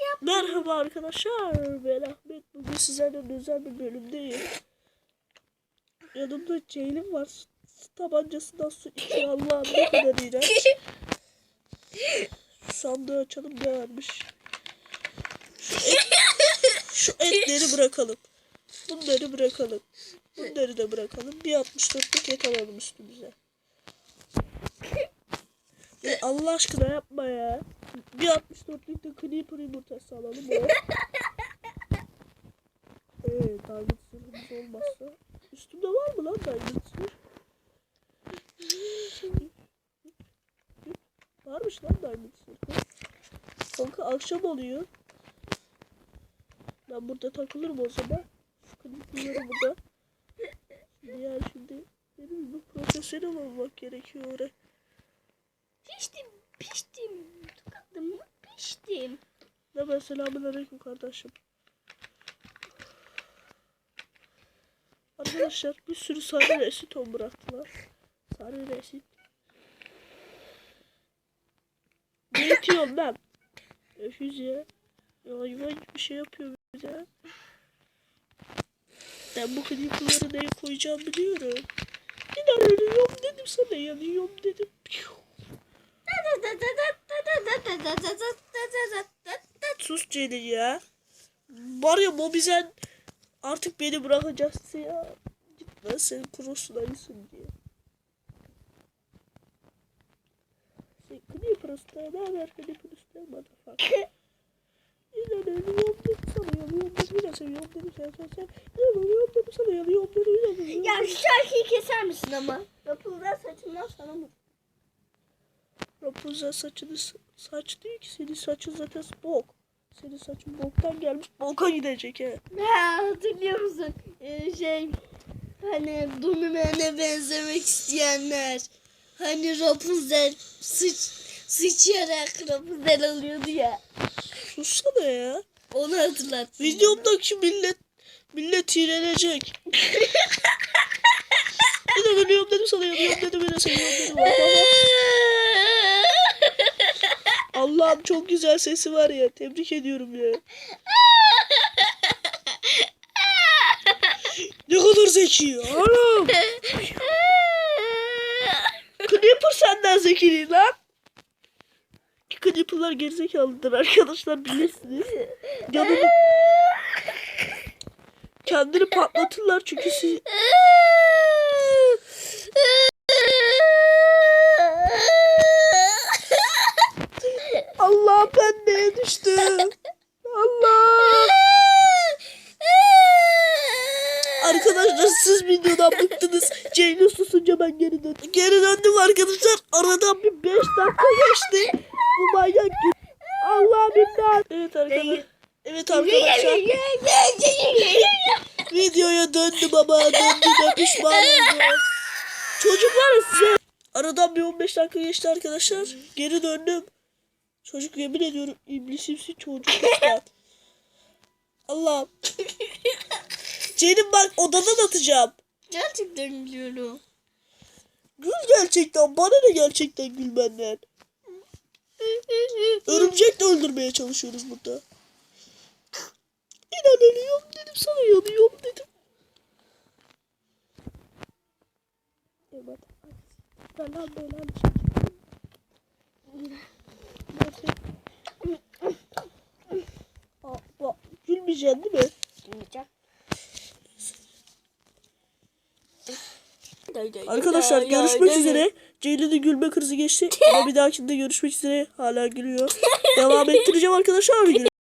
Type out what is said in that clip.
Yap. Merhaba arkadaşlar. Ben Ahmet. Bugün sizlerle özel bir bölümdeyim. Yanımda Ceylin var. Tabancasından su içiyor. Allah'ım ne kadar iğrenç. Sandığı açalım ne. Şu, et, şu etleri bırakalım. Bunları bırakalım. Bunları da bırakalım. Bir 64'lük et alalım üstümüze. Ya Allah aşkına yapma ya. Bir 64'lük de Creeper yumurtası alalım. O. Evet, diamond sırrımız olmazsa. Üstümde var mı lan diamond sır? Varmış lan diamond sır. Kanka akşam oluyor. Ben burada takılırım o zaman. Creeper'ları burada. Diğer şimdi benim bir profesyonel olmak gerekiyor oraya. Piştim. Piştim. Tıkadım? Piştim. Ben selamun aleyküm kardeşim. Arkadaşlar bir sürü sarı resit on bıraktılar. Sarı resit. Ne itiyorsun lan? Öküz ya. Hayvan bir şey yapıyor bize. Ben bu klipleri neye koyacağım biliyorum. İnanıyorum dedim sana yanıyorum dedim. Piu. Sus Celil ya. Var ya Mobizen artık beni bırakacaksın ya. Git lan senin kurusun ayısın diye. Şey, Creeper Usta ne haber Creeper Usta motherfucker. İnanıyorum dedim sana yanıyorum dedim yine seviyorum dedim sen sen sen. İnanıyorum dedim sana yanıyorum dedim yine seviyorum Ya şu şarkıyı keser misin ama? Yapıldığı saçımdan sana mı? Rapunzel saçını saç değil ki senin saçın zaten bok. Senin saçın boktan gelmiş boka gidecek he. Ha, hatırlıyor musun? Ee, şey hani Dumimen'e benzemek isteyenler. Hani Rapunzel sıç sıçayarak Rapunzel alıyordu ya. Sussana ya. Onu hatırlat. Videomdaki millet millet iğrenecek. Bir de ölüyorum dedim sana yanıyorum dedim yine seviyorum dedim. Allah'ım çok güzel sesi var ya. Tebrik ediyorum ya. ne kadar zeki. Anam. Creeper senden zekili lan. Creeper'lar gerizekalıdır arkadaşlar bilirsiniz. Canını kendini patlatırlar çünkü siz Allah ben neye düştüm? Allah. Arkadaşlar siz videodan bıktınız. Ceylin susunca ben geri döndüm. Geri döndüm arkadaşlar. Aradan bir 5 dakika geçti. Bu manyak gibi. Allah billah. Evet arkadaşlar. Evet arkadaşlar. Videoya döndüm ama döndüm de pişman oldum. Çocuklar size aradan bir 15 dakika geçti arkadaşlar. Geri döndüm. Çocuk yemin ediyorum iblisimsi çocuk. ya. Allah'ım. Ceylin bak odadan atacağım. Gerçekten biliyorum. Gül gerçekten. Bana ne gerçekten gülmenden. Örümcek de öldürmeye çalışıyoruz burada. İnanıyorum dedim sana yanıyorum dedim. Evet. Falan böyle Aa, bak, Değil mi? Arkadaşlar görüşmek üzere. Ceylin'in gülme krizi geçti. Ama bir dahakinde görüşmek üzere. Hala gülüyor. Devam ettireceğim arkadaşlar.